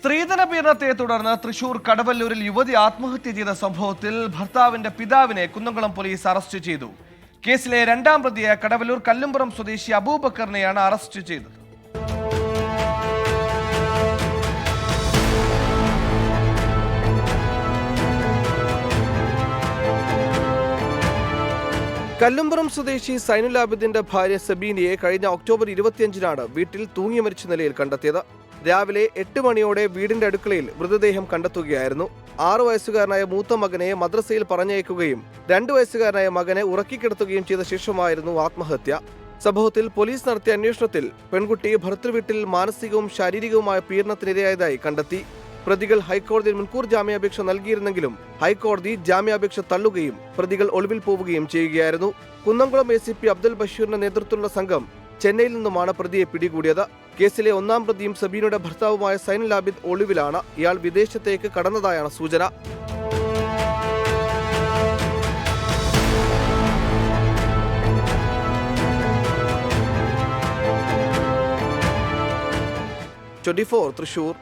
സ്ത്രീധന പീഡനത്തെ തുടർന്ന് തൃശൂർ കടവല്ലൂരിൽ യുവതി ആത്മഹത്യ ചെയ്ത സംഭവത്തിൽ ഭർത്താവിന്റെ പിതാവിനെ കുന്നംകുളം പോലീസ് അറസ്റ്റ് ചെയ്തു. കേസിലെ രണ്ടാം പ്രതിയായ കടവല്ലൂർ കല്ലുംപുറം സ്വദേശി അബൂബക്കറിനെയാണ് അറസ്റ്റ് ചെയ്തത്. കല്ലുംപുറം സ്വദേശി സൈനുലാബിദിന്റെ ഭാര്യ സബീനയെ കഴിഞ്ഞ ഒക്ടോബർ ഇരുപത്തിയഞ്ചിനാണ് വീട്ടിൽ തൂങ്ങി മരിച്ച നിലയിൽ കണ്ടെത്തിയത്. രാവിലെ എട്ട് മണിയോടെ വീടിന്റെ അടുക്കളയിൽ മൃതദേഹം കണ്ടെത്തുകയായിരുന്നു. ആറു വയസ്സുകാരനായ മൂത്ത മകനെ മദ്രസയിൽ പറഞ്ഞയക്കുകയും രണ്ടു വയസ്സുകാരനായ മകനെ ഉറക്കിക്കിടത്തുകയും ചെയ്ത ശേഷമായിരുന്നു ആത്മഹത്യ. സംഭവത്തിൽ പോലീസ് നടത്തിയ അന്വേഷണത്തിൽ പെൺകുട്ടി ഭർത്തൃവീട്ടിൽ മാനസികവും ശാരീരികവുമായ പീഡനത്തിനിരയായതായി കണ്ടെത്തി. പ്രതികൾ ഹൈക്കോടതിയിൽ മുൻകൂർ ജാമ്യാപേക്ഷ നൽകിയിരുന്നെങ്കിലും ഹൈക്കോടതി ജാമ്യാപേക്ഷ തള്ളുകയും പ്രതികൾ ഒളിവിൽ പോവുകയും ചെയ്യുകയായിരുന്നു. Kunnamkulam A C P Abdul ബഷീറിന്റെ നേതൃത്വത്തിലുള്ള സംഘം ചെന്നൈയിൽ നിന്നുമാണ് പ്രതിയെ പിടികൂടിയത്. കേസിലെ ഒന്നാം പ്രതിയും സബീനയുടെ ഭർത്താവുമായ സൈനുൽ ലാബിദ് ഒളിവിലാണ്. ഇയാൾ വിദേശത്തേക്ക് കടന്നതായാണ് സൂചന. Twenty four Thrissur.